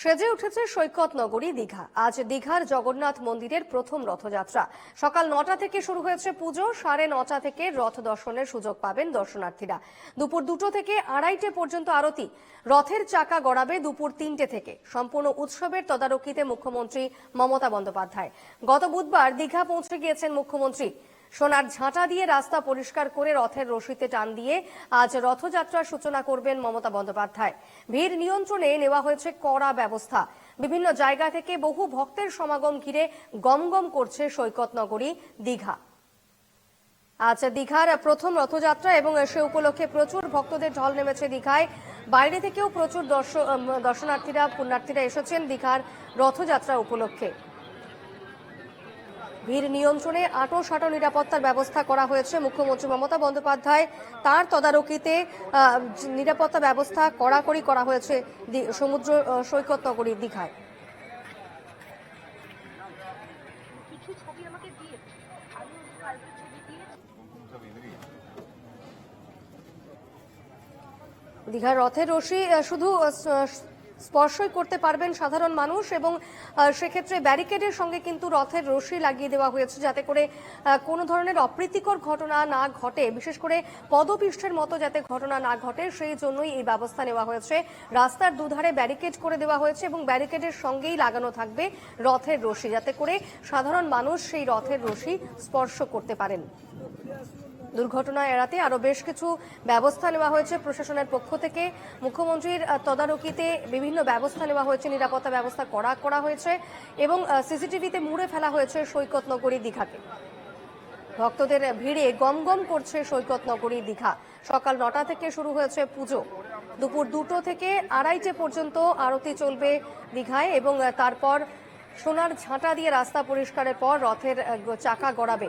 সেজে উঠেছে সৈকত নগরী দীঘা। আজ দীঘার জগন্নাথ মন্দিরের প্রথম রথযাত্রা। সকাল নটা থেকে শুরু হয়েছে পুজো, সাড়ে নটা থেকে রথ দর্শনের সুযোগ পাবেন দর্শনার্থীরা। দুপুর দুটো থেকে আড়াইটে পর্যন্ত আরতি। রথের চাকা গড়াবে দুপুর তিনটে থেকে। সম্পূর্ণ উৎসবের তদারকিতে মুখ্যমন্ত্রী মমতা বন্দ্যোপাধ্যায়। গত বুধবার দীঘা পৌঁছে গিয়েছেন মুখ্যমন্ত্রী। সোনার ঝাঁটা দিয়ে রাস্তা পরিষ্কার করে রথের রশিতে টান দিয়ে আজ রথযাত্রার সূচনা করবেন মমতা বন্দ্যোপাধ্যায়। ভিড় নিয়ন্ত্রণে নেওয়া হয়েছে কড়া ব্যবস্থা। বিভিন্ন জায়গা থেকে বহু ভক্তের সমাগম ঘিরে গমগম করছে সৈকত নগরী দীঘা। আজ দীঘার প্রথম রথযাত্রা এবং সে উপলক্ষে প্রচুর ভক্তদের ঢল নেমেছে দীঘায়। বাইরে থেকেও প্রচুর দর্শ- দর্শনার্থীরা, পুণ্যার্থীরা এসেছেন দীঘার রথযাত্রা উপলক্ষে। ভিড় নিয়ন্ত্রণে আটো সাটো নিরাপত্তার ব্যবস্থা করা হয়েছে। মুখ্যমন্ত্রী মমতা বন্দ্যোপাধ্যায় তার তদারকিতে নিরাপত্তা ব্যবস্থা কড়াকড়ি করা হয়েছে সমুদ্র সৈকত নগরী দীঘায়। দীঘার রথের রশি শুধু স্পর্শই করতে পারবেন সাধারণ মানুষ এবং সেক্ষেত্রে ব্যারিকেডের সঙ্গে কিন্তু রথের রশি লাগিয়ে দেওয়া হয়েছে যাতে করে কোনো ধরনের অপ্রীতিকর ঘটনা না ঘটে। বিশেষ করে পদপৃষ্ঠের মতো যাতে ঘটনা না ঘটে, সেই জন্যই এই ব্যবস্থা নেওয়া হয়েছে। রাস্তার দুধারে ব্যারিকেড করে দেওয়া হয়েছে এবং ব্যারিকেডের সঙ্গেই লাগানো থাকবে রথের রশি যাতে করে সাধারণ মানুষ সেই রথের রশি স্পর্শ করতে পারেন। দুর্ঘটনা এড়াতে আরও বেশ কিছু ব্যবস্থা নেওয়া হয়েছে প্রশাসনের পক্ষ থেকে। মুখ্যমন্ত্রীর তদারকিতে বিভিন্ন ব্যবস্থা নেওয়া হয়েছে, নিরাপত্তা ব্যবস্থা করা করা হয়েছে এবং সিসিটিভিতে মুড়ে ফেলা হয়েছে সৈকত নগরী দীঘাকে। ভক্তদের ভিড়ে গমগম করছে সৈকত নগরী দীঘা। সকাল নটা থেকে শুরু হয়েছে পুজো। দুপুর দুটো থেকে আড়াইটে পর্যন্ত আরতি চলবে দীঘায় এবং তারপর সোনার ঝাঁটা দিয়ে রাস্তা পরিষ্কারের পর রথের চাকা গড়াবে।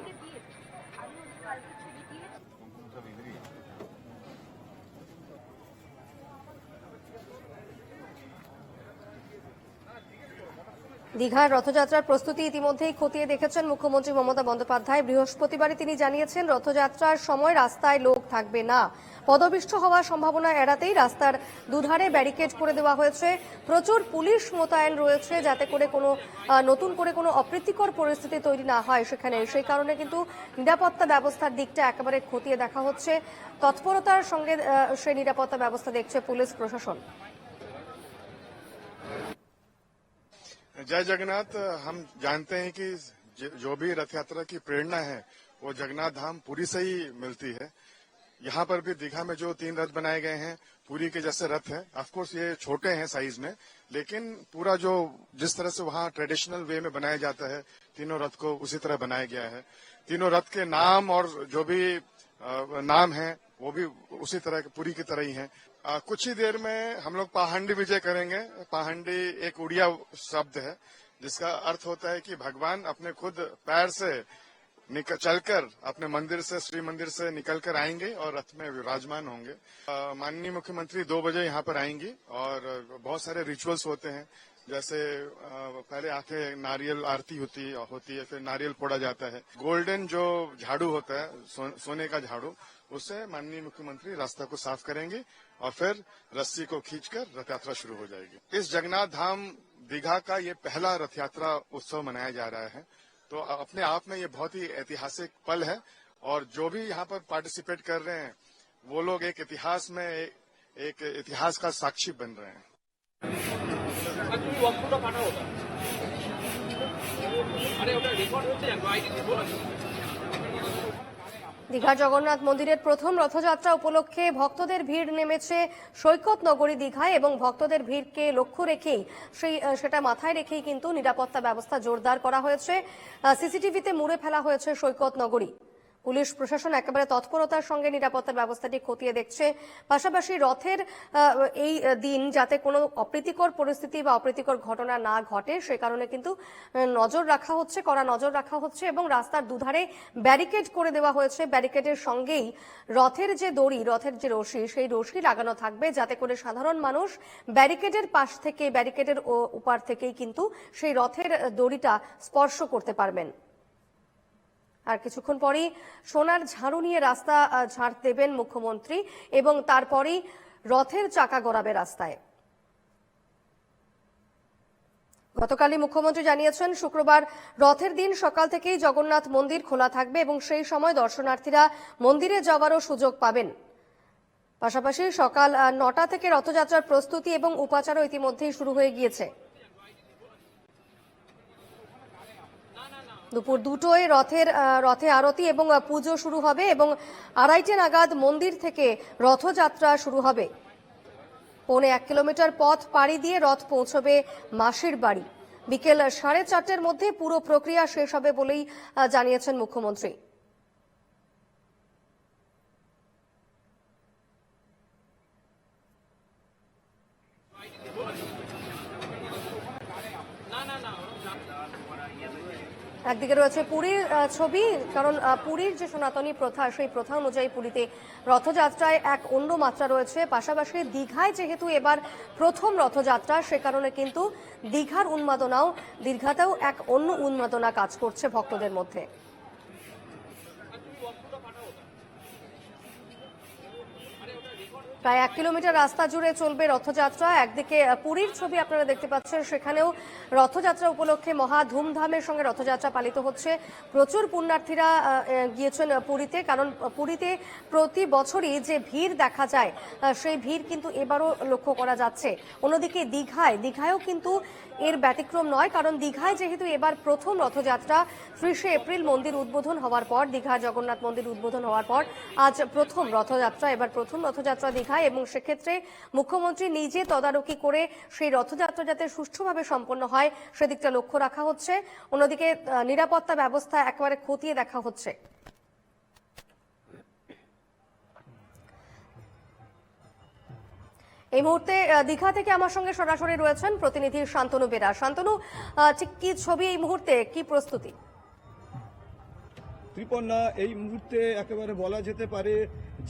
দীঘার রথযাত্রার প্রস্তুতি ইতিমধ্যেই খতিয়ে দেখেছেন মুখ্যমন্ত্রী মমতা বন্দ্যোপাধ্যায়। বৃহস্পতিবারে তিনি জানিয়েছেন, রথযাত্রার সময় রাস্তায় লোক থাকবে না। পদপিষ্ট হওয়ার সম্ভাবনা এড়াতেই রাস্তার দুধারে ব্যারিকেড করে দেওয়া হয়েছে। প্রচুর পুলিশ মোতায়েন রয়েছে যাতে করে কোনো নতুন করে কোনো অপ্রীতিকর পরিস্থিতি তৈরি না হয় সেখানে। সেই কারণে কিন্তু নিরাপত্তা ব্যবস্থার দিকটা একেবারে খতিয়ে দেখা হচ্ছে। তৎপরতার সঙ্গে সেই নিরাপত্তা ব্যবস্থা দেখছে পুলিশ প্রশাসন। जय जगन्नाथ, हम जानते हैं कि जो भी रथ यात्रा की प्रेरणा है, वो जगन्नाथ धाम पूरी से ही मिलती है। यहाँ पर भी दीघा में जो तीन रथ बनाए गए हैं, पूरी के जैसे रथ है। ऑफकोर्स ये छोटे हैं साइज़ में, लेकिन पूरा जो, जिस तरह से वहाँ ट्रेडिशनल वे में बनाया जाता है, तीनों रथ को उसी तरह बनाया गया है। तीनों रथ के नाम और जो भी नाम है, वो भी उसी तरह, पूरी की तरह ही है। अ, कुछ ही देर में हम लोग पाहंडी विजय करेंगे। पाहंडी एक उड़िया शब्द है जिसका अर्थ होता है कि भगवान अपने खुद पैर से चलकर अपने मंदिर से श्री मंदिर से निकलकर आएँगे और रथ में विराजमान होंगे। माननीय मुख्यमंत्री दो बजे यहाँ पर आएँगी और बहुत सारे रिचुअल्स होते हैं। जैसे पहले आके नारियल आरती होती होती है फिर नारियल फोड़ा जाता है। गोल्डन जो झाड़ू होता है सो, सोने का झाड़ू उससे माननीय मुख्यमंत्री रास्ता को साफ़ करेंगे और फिर रस्सी को खींचकर रथ यात्रा शुरू हो जाएगी। इस जगन्नाथ धाम दीघा का ये पहला रथ यात्रा उत्सव मनाया जा रहा है। तो अपने आप में ये बहुत ही ऐतिहासिक पल है और जो भी यहाँ पर पार्टिसिपेट कर रहे हैं वो लोग एक इतिहास में एक इतिहास का साक्षी बन रहे हैं। বলো দীঘা জগন্নাথ মন্দিরের প্রথম রথযাত্রা উপলক্ষে ভক্তদের ভিড় নেমেছে সৈকত নগরী দীঘায় এবং ভক্তদের ভিড়কে লক্ষ্য রেখেই সেই সেটা মাথায় রেখেই কিন্তু নিরাপত্তা ব্যবস্থা জোরদার করা হয়েছে। সিসিটিভিতে মুড়ে ফেলা হয়েছে সৈকত নগরী। পুলিশ প্রশাসন একেবারে তৎপরতার সঙ্গে নিরাপত্তার ব্যবস্থাটি খতিয়ে দেখছে। পাশাপাশি রথের এই দিন যাতে কোনো অপ্রীতিকর পরিস্থিতি বা অপ্রীতিকর ঘটনা না ঘটে, সে কারণে কিন্তু নজর রাখা হচ্ছে, কড়া নজর রাখা হচ্ছে এবং রাস্তার দুধারে ব্যারিকেড করে দেওয়া হয়েছে। ব্যারিকেডের সঙ্গেই রথের যে দড়ি, রথের যে রশি, সেই রশি লাগানো থাকবে যাতে করে সাধারণ মানুষ ব্যারিকেডের পাশ থেকে, ব্যারিকেডের উপার থেকেই কিন্তু সেই রথের দড়িটা স্পর্শ করতে পারবেন। আর কিছুক্ষণ পরেই সোনার ঝাড়ু নিয়ে রাস্তা ঝাড় দেবেন মুখ্যমন্ত্রী এবং তারপরেই রথের চাকা গড়াবে রাস্তায়। গতকালই মুখ্যমন্ত্রী জানিয়েছেন, শুক্রবার রথের দিন সকাল থেকেই জগন্নাথ মন্দির খোলা থাকবে এবং সেই সময় দর্শনার্থীরা মন্দিরে যাওয়ারও সুযোগ পাবেন। পাশাপাশি সকাল নটা থেকে রথযাত্রার প্রস্তুতি এবং উপাচারও ইতিমধ্যেই শুরু হয়ে গিয়েছে। দুপুর দুটোয় রথের রথে আরতি এবং পুজো শুরু হবে এবং আড়াইটে নাগাদ মন্দির থেকে রথযাত্রা শুরু হবে। পৌনে এক কিলোমিটার পথ পাড়ি দিয়ে রথ পৌঁছবে মাসির বাড়ি। বিকেল সাড়ে চারটের মধ্যে পুরো প্রক্রিয়া শেষ হবে বলেই জানিয়েছেন মুখ্যমন্ত্রী। একদিকে রয়েছে পুরীর ছবি, কারণ পুরীর যে সনাতনী প্রথা, সেই প্রথা অনুযায়ী পুরীতে রথযাত্রায় এক অন্য মাত্রা রয়েছে। পাশাপাশি দীঘায় যেহেতু এবার প্রথম রথযাত্রা, সে কারণে কিন্তু দীঘার উন্মাদনাও দীর্ঘাতেও এক অন্য উন্মাদনা কাজ করছে ভক্তদের মধ্যে। প্রায় এক কিলোমিটার রাস্তা জুড়ে চলবে রথযাত্রা। একদিকে পুরীর ছবি আপনারা দেখতে পাচ্ছেন, সেখানেও রথযাত্রা উপলক্ষে মহা ধুমধামের সঙ্গে রথযাত্রা পালিত হচ্ছে। প্রচুর পুণ্যার্থীরা গিয়েছেন পুরীতে, কারণ পুরীতে প্রতি বছরই যে ভিড় দেখা যায় সেই ভিড় কিন্তু এবারও লক্ষ্য করা যাচ্ছে। অন্যদিকে দীঘায়, দীঘায়ও কিন্তু এর ব্যতিক্রম নয়, কারণ দীঘায় যেহেতু এবার প্রথম রথযাত্রা, ত্রিশে এপ্রিল মন্দির উদ্বোধন হওয়ার পর দীঘা জগন্নাথ মন্দির উদ্বোধন হওয়ার পর আজ প্রথম রথযাত্রা, এবার প্রথম রথযাত্রা দীঘায় এবং সেক্ষেত্রে মুখ্যমন্ত্রী নিজে তদারকি করে সেই রথযাত্রা যাতে সুষ্ঠুভাবে সম্পন্ন হয়, সেদিকটা লক্ষ্য রাখা হচ্ছে। অন্যদিকে নিরাপত্তা ব্যবস্থা একেবারে খতিয়ে দেখা হচ্ছে। এই মুহূর্তে দীঘা থেকে আমার সঙ্গে সরাসরি রয়েছেন প্রতিনিধি শান্তনু বেরা। শান্তনু ঠিক কি ছবি এই মুহূর্তে? কি প্রস্তুতি? ত্রিপন্না, এই মুহূর্তে একেবারে বলা যেতে পারে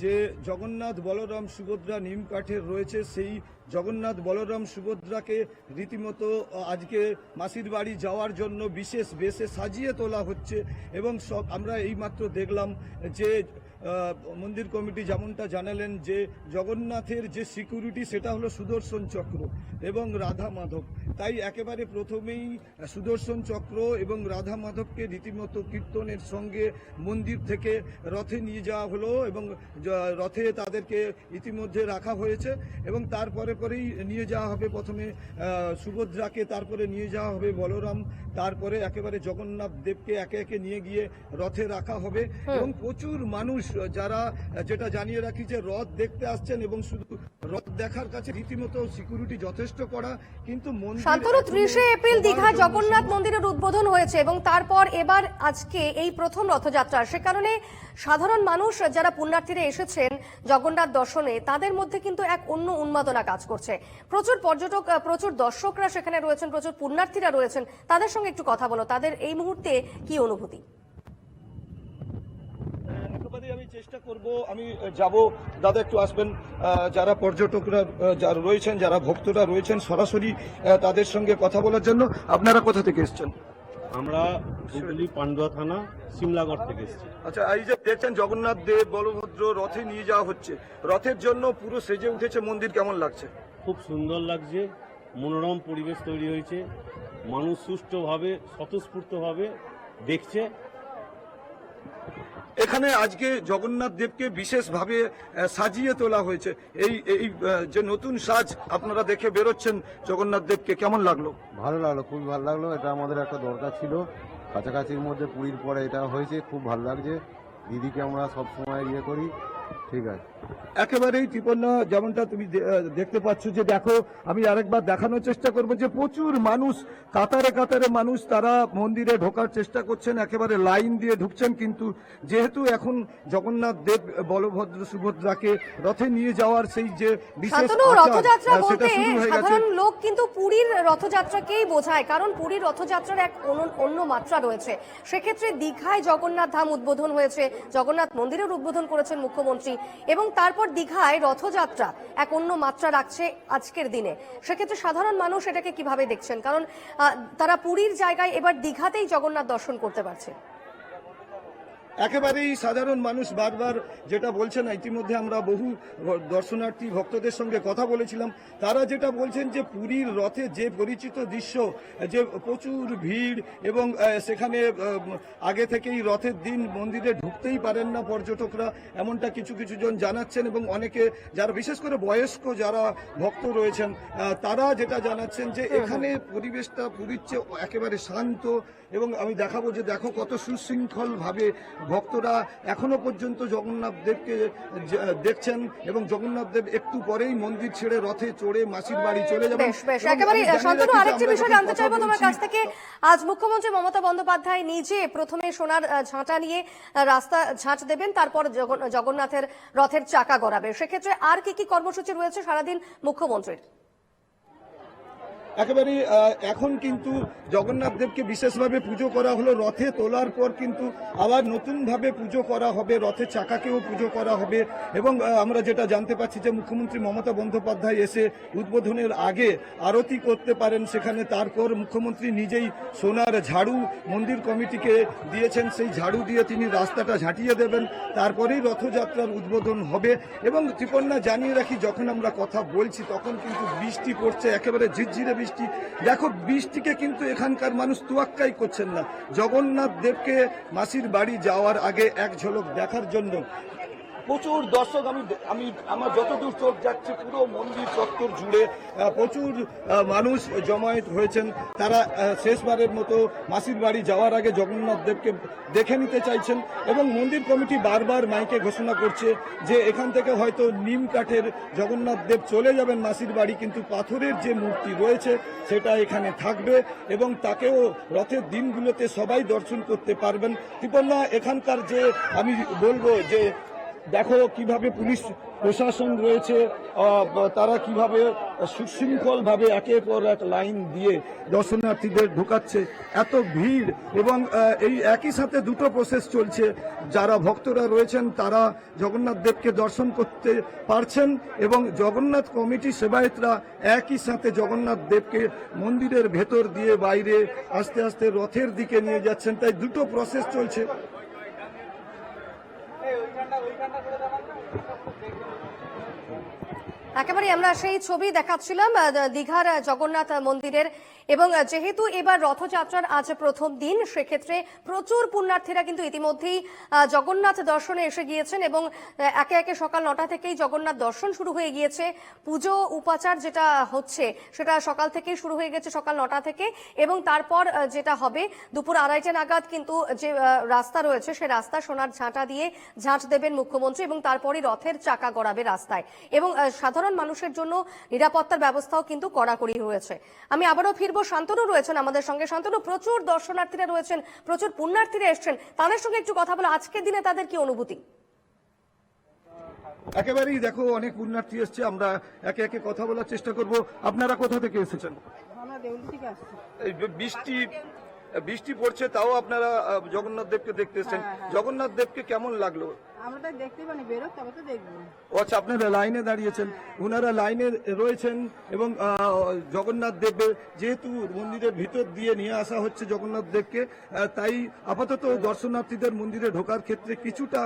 যে জগন্নাথ বলরাম সুভদ্রা নিম কাঠের রয়েছে, সেই জগন্নাথ বলরাম সুভদ্রাকে রীতিমতো আজকে মাসির বাড়ি যাওয়ার জন্য বিশেষ বেশে সাজিয়ে তোলা হচ্ছে এবং সব আমরা এইমাত্র দেখলাম যে মন্দির কমিটি যেমনটা জানালেন যে জগন্নাথের যে সিকিউরিটি সেটা হলো সুদর্শন চক্র এবং রাধা মাধব। তাই একেবারে প্রথমেই সুদর্শন চক্র এবং রাধা মাধবকে রীতিমতো কীর্তনের সঙ্গে মন্দির থেকে রথে নিয়ে যাওয়া হলো এবং রথে তাদেরকে ইতিমধ্যে রাখা হয়েছে এবং তারপরে পরেই নিয়ে যাওয়া হবে প্রথমে সুভদ্রাকে তারপরে নিয়ে যাওয়া হবে বলরাম তারপরে একেবারে জগন্নাথ দেবকে একে একে নিয়ে গিয়ে রথে রাখা হবে এবং প্রচুর মানুষ যারা যেটা জানিয়ে রাখি যে রথ দেখতে আসছেন এবং শুধু রথ দেখার কাছে রীতিমতো সিকিউরিটি যথেষ্ট করা কিন্তু এখনও ত্রিশে এপ্রিল দীঘা জগন্নাথ মন্দিরের উদ্বোধন হয়েছে এবং তারপর এবার আজকে এই প্রথম রথযাত্রা। সে কারণে সাধারণ মানুষ যারা পুণ্যার্থীরা এসেছেন জগন্নাথ দর্শনে তাদের মধ্যে কিন্তু এক অন্য উন্মাদনা কাজ করছে। প্রচুর পর্যটক প্রচুর দর্শকরা সেখানে রয়েছেন প্রচুর পুণ্যার্থীরা রয়েছেন। তাদের সঙ্গে একটু কথা বলো তাদের এই মুহূর্তে কি অনুভূতি? চেষ্টা করব আমি যাব। দাদা একটু আসবেন। যারা পর্যটকরা যারা রয়েছেন যারা ভক্তরা রয়েছেন সরাসরি তাদের সঙ্গে কথা বলার জন্য আপনারা কোথা থেকে এসেছেন? আমরা হুগলি পান্ডুয়া থানা সিমলাগড় থেকে এসেছি। আচ্ছা এই যে দেখছেন জগন্নাথ দেব বলভদ্র রথে নিয়ে যাওয়া হচ্ছে। রথের জন্য পুরো সেজে উঠেছে মন্দির কেমন লাগছে? খুব সুন্দর লাগছে মনোরম পরিবেশ তৈরি হয়েছে। মানুষ সুষ্ঠুভাবে স্বতঃস্ফূর্তভাবে দেখছে। এখানে আজকে জগন্নাথ দেবকে বিশেষভাবে সাজিয়ে তোলা হয়েছে। এই এই যে নতুন সাজ আপনারা দেখে বেরোচ্ছেন জগন্নাথ দেবকে, কেমন লাগল? ভালো লাগল খুবই ভালো লাগল। এটা আমাদের একটা দরকার ছিল। কাছাকাছির মধ্যে পুরীর পরে এটা হয়েছে, খুব ভালো লাগছে। দিদিকে আমরা সবসময় ইয়ে করি। ঠিক আছে। একেবারেই ত্রিপন্না যেমনটা তুমি দেখতে পাচ্ছ যে দেখো আমি আরেকবার দেখানোর চেষ্টা করব যে প্রচুর মানুষ কাতারে কাতারে মানুষ তারা মন্দিরে ঢোকার চেষ্টা করছেন একেবারে লাইন দিয়ে ঢুকছেন কিন্তু যেহেতু এখন জগন্নাথ দেব বলভদ্র সুভদ্রাকে রথে নিয়ে যাওয়ার সেই যে বিশেষ রথযাত্রা বলতে সাধারণ লোক কিন্তু পুরীর রথযাত্রাকেই বোঝায় কারণ পুরীর রথযাত্রার এক অন্য মাত্রা রয়েছে। সেক্ষেত্রে দীঘায় জগন্নাথ ধাম উদ্বোধন হয়েছে জগন্নাথ মন্দিরের উদ্বোধন করেছেন মুখ্যমন্ত্রী এবং তারপর দীঘায় রথযাত্রা, এক অন্য মাত্রা রাখছে আজকের দিনে। সেক্ষেত্রে সাধারণ মানুষ এটাকে কীভাবে দেখছেন? কারণ তারা পুরীর জায়গায় এবার দীঘাতেই জগন্নাথ দর্শন করতে পারছে। একেবারেই সাধারণ মানুষ বারবার যেটা বলছেন ইতিমধ্যে আমরা বহু দর্শনার্থী ভক্তদের সঙ্গে কথা বলেছিলাম তারা যেটা বলছেন যে পুরীর রথে যে পরিচিত দৃশ্য যে প্রচুর ভিড় এবং সেখানে আগে থেকেই রথের দিন মন্দিরে ঢুকতেই পারেন না পর্যটকরা এমনটা কিছু কিছু জন জানাচ্ছেন এবং অনেকে যারা বিশেষ করে বয়স্ক যারা ভক্ত রয়েছেন তারা যেটা জানাচ্ছেন যে এখানে পরিবেশটা পুরীর চেয়ে একেবারে শান্ত এবং আমি দেখাবো যে দেখো কত সুশৃঙ্খল ভাবে ভক্তরা এখনও পর্যন্ত জগন্নাথ দেবকে দেখছেন এবং জগন্নাথ দেব একটু পরেই মন্দির ছেড়ে রথে চড়ে মাসির বাড়ি চলে যাবেন। একেবারে শান্তনু আরেকটি বিষয় জানতে চাইব তোমার কাছ থেকে। আজ মুখ্যমন্ত্রী মমতা বন্দ্যোপাধ্যায় নিজে প্রথমে সোনার ঝাঁটা নিয়ে রাস্তা ঝাঁট দেবেন তারপর জগন্নাথের রথের চাকা গড়াবে। সেক্ষেত্রে আর কি কি কর্মসূচি রয়েছে সারাদিন মুখ্যমন্ত্রীর? একেবারে এখন কিন্তু জগন্নাথ দেবকে বিশেষভাবে পুজো করা হলো। রথে তোলার পর কিন্তু আবার নতুনভাবে পুজো করা হবে রথের চাকাকেও পুজো করা হবে এবং আমরা যেটা জানতে পাচ্ছি যে মুখ্যমন্ত্রী মমতা বন্দ্যোপাধ্যায় এসে উদ্বোধনের আগে আরতি করতে পারেন সেখানে। তারপর মুখ্যমন্ত্রী নিজেই সোনার ঝাড়ু, মন্দির কমিটিকে দিয়েছেন। সেই ঝাড়ু দিয়ে তিনি রাস্তাটা ঝাঁটিয়ে দেবেন। তারপরেই রথযাত্রার উদ্বোধন হবে এবং ত্রিপন্না জানিয়ে রাখি, যখন আমরা কথা বলছি তখন কিন্তু বৃষ্টি পড়ছে, একেবারে ঝিরঝিরে বৃষ্টি দেখো, বৃষ্টিকে কিন্তু এখানকার মানুষ তুয়াক্কাই করছেন না। জগন্নাথ দেবকে মাসির বাড়ি যাওয়ার আগে এক ঝলক দেখার জন্য প্রচুর দর্শক, আমি আমি আমার যতদূর চোখ যাচ্ছে, পুরো মন্দির চত্বর জুড়ে প্রচুর মানুষ জমায়েত হয়েছেন। তারা শেষবারের মতো মাসির বাড়ি যাওয়ার আগে জগন্নাথ দেবকে দেখে নিতে চাইছেন এবং মন্দির কমিটি বারবার মাইকে ঘোষণা করছে যে এখান থেকে হয়তো নিম কাঠের জগন্নাথ দেব চলে যাবেন মাসির বাড়ি, কিন্তু পাথরের যে মূর্তি রয়েছে, সেটা এখানে থাকবে এবং তাকেও রথের দিনগুলোতে সবাই দর্শন করতে পারবেন। কৃপন্না এখানকার যে, আমি বলব যে দেখো কীভাবে পুলিশ প্রশাসন রয়েছে তারা কীভাবে সুশৃঙ্খল ভাবে একের পর এক লাইন দিয়ে দর্শনার্থীদের ঢোকাচ্ছে, এত ভিড় এবং এই একই সাথে দুটো প্রসেস চলছে। যারা ভক্তরা রয়েছেন, তারা জগন্নাথ দেবকে দর্শন করতে পারছেন এবং জগন্নাথ কমিটি সেবায়েতরা একই সাথে জগন্নাথ দেবকে মন্দিরের ভেতর দিয়ে বাইরে আস্তে আস্তে রথের দিকে নিয়ে যাচ্ছেন। তাই দুটো প্রসেস চলছে। একেবারে আমরা সেই ছবি দেখাচ্ছিলাম দীঘার জগন্নাথ মন্দিরের এবং যেহেতু এবার রথযাত্রার আজ প্রথম দিন, সেক্ষেত্রে প্রচুর পুণ্যার্থীরা কিন্তু ইতিমধ্যেই জগন্নাথ দর্শনে এসে গিয়েছেন এবং একে একে সকাল নটা থেকেই জগন্নাথ দর্শন শুরু হয়ে গিয়েছে। পুজো, উপাচার যেটা হচ্ছে, সেটা সকাল থেকেই শুরু হয়ে গেছে সকাল নটা থেকে এবং তারপর যেটা হবে, দুপুর আড়াইটে নাগাদ কিন্তু যে রাস্তা রয়েছে, সে রাস্তা সোনার ঝাঁটা দিয়ে ঝাঁট দেবেন মুখ্যমন্ত্রী এবং তারপরই রথের চাকা গড়াবে রাস্তায় এবং সাধারণ মানুষের জন্য নিরাপত্তার ব্যবস্থাও কিন্তু কড়াকড়ি রয়েছে। আমি আবারও ফিরবো শান্তনু রয়েছেন আমাদের সঙ্গে। শান্তনু প্রচুর দর্শনার্থীরা রয়েছেন প্রচুর পুণ্যার্থীরা এসছেন। তাদের সঙ্গে একটু কথা বলো আজকের দিনে তাদের কি অনুভূতি? একেবারেই দেখো অনেক পুণ্যার্থী এসছে আমরা একে একে কথা বলার চেষ্টা করব। আপনারা কোথা থেকে এসেছেন? আমরা দেউলি থেকে আসছি। এই বৃষ্টি বৃষ্টি পড়ছে তাও আপনারা জগন্নাথ দেবকে দেখতে এসেছেন। হ্যাঁ, হ্যাঁ। জগন্নাথ দেবকে কেমন লাগল? আমরা তো দেখতেই বেরো তবে তো দেখব। আচ্ছা আপনারা লাইনে দাঁড়িয়েছেন ওনারা লাইনে রয়েছেন এবং জগন্নাথ দেবের যেহেতু মন্দিরের ভিতর দিয়ে নিয়ে আসা হচ্ছে জগন্নাথ দেবকে তাই আপাতত দর্শনার্থীদের মন্দিরে ঢোকার ক্ষেত্রে কিছুটা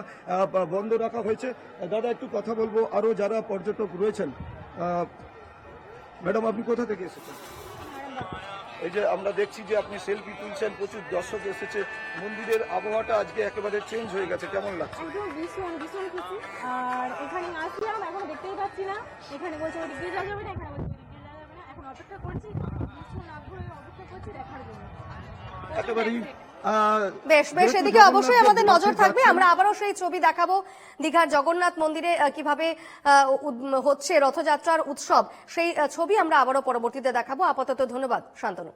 বন্ধ রাখা হয়েছে। দাদা একটু কথা বলব আরও যারা পর্যটক রয়েছেন ম্যাডাম আপনি কোথা থেকে এসেছেন? এই যে আমরা দেখছি যে আপনি সেলফি তুলছেন প্রচুর দর্শক এসেছে। মন্দিরের আবহাওয়াটা আজকে একেবারে চেঞ্জ হয়ে গেছে কেমন লাগছে? একদম ভীষণ ভীষণ খুশি। আর এখানে আসলাম এখন দেখতেই পাচ্ছি না। এখানে বলছে ওদিক যাওয়া যাবে না এখানে বলছে ওদিক যাওয়া যাবে না। এখন অপেক্ষা করছি ভীষণ আগ্রহে অপেক্ষা করছি দেখার জন্য। একেবারেই বেশ বেশ এদিকে অবশ্যই আমাদের নজর থাকবে। আমরা আবারও সেই ছবি দেখাবো দীঘার জগন্নাথ মন্দিরে কীভাবে হচ্ছে রথযাত্রার উৎসব। সেই ছবি আমরা আবারও পরবর্তীতে দেখাবো। আপাতত ধন্যবাদ শান্তনু।